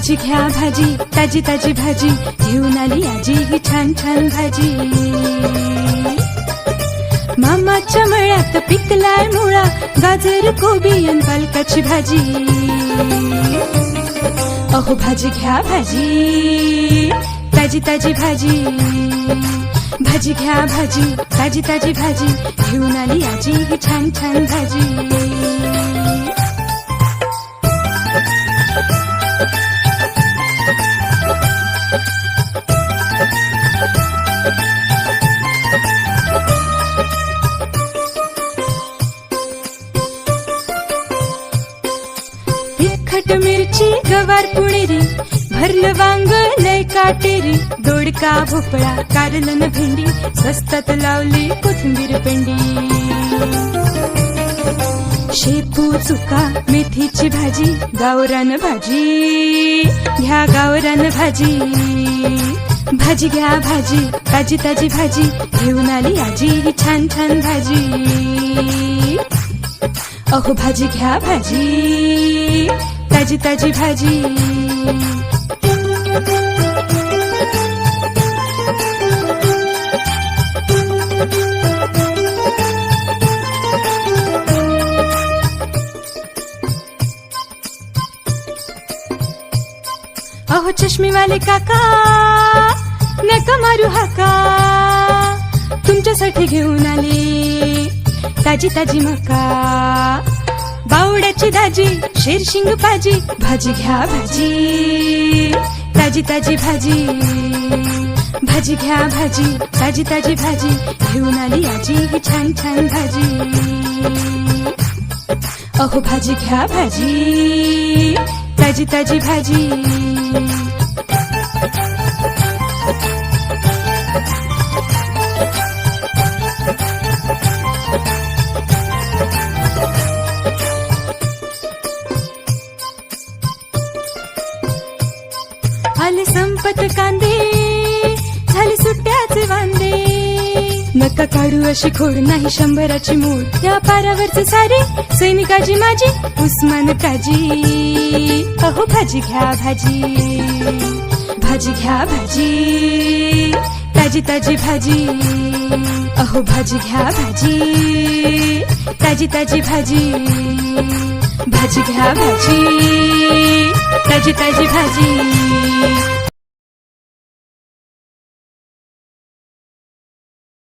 भाजी घ्या भाजी ताजी ताजी भाजी घेऊन आली आजी ही छान छान भाजी. मामाच्या मळ्यात पिकलाय मुळा गाजर कोबी आणि पालकाची भाजी. अहो भाजी घ्या भाजी ताजी ताजी भाजी. भाजी घ्या भाजी ताजी ताजी भाजी घेऊन आली आजी ही छान छान भाजी. तिखट मिरची गवार पुणेरी भरलं वांग लय काटेरी दोडका भोपळा कारलन भेंडी स्वस्तात लावली कोथिंबीर पेंडी. शेपू चुका मेथीची भाजी गावरान भाजी घ्या गावरान भाजी. भाजी घ्या भाजी ताजी ताजी भाजी घेऊन आली आजी छान छान भाजी. अहो भाजी घ्या भाजी. ताजी ताजी भाजी. अहो चष्मीवाले काका नका मारू हाका. तुमच्यासाठी घेऊन आले ताजी ताजी मका. बावड्याची दाजी शेरशिंग भाजी भाजी घ्या भाजी. ताजी ताजी भाजी. भाजी घ्या भाजी ताजी ताजी भाजी. घेऊन आली आजी ही छान छान भाजी. अहो भाजी घ्या भाजी. ताजी ताजी भाजी. आले संपत कांदे झाले सुट्ट्याचे वांदे. नका काढू अशी खोड नाही शंभराची मूळ. त्या पारावरचे सारे सैनिकाची माझी उस्मान काजी. अहो भाजी घ्या भाजी. भाजी घ्या भाजी. ताजी ताजी भाजी. अहो भाजी घ्या भाजी. ताजी ताजी भाजी. भाजी घ्या भाजी. ताजी ताजी भाजी. Thank you.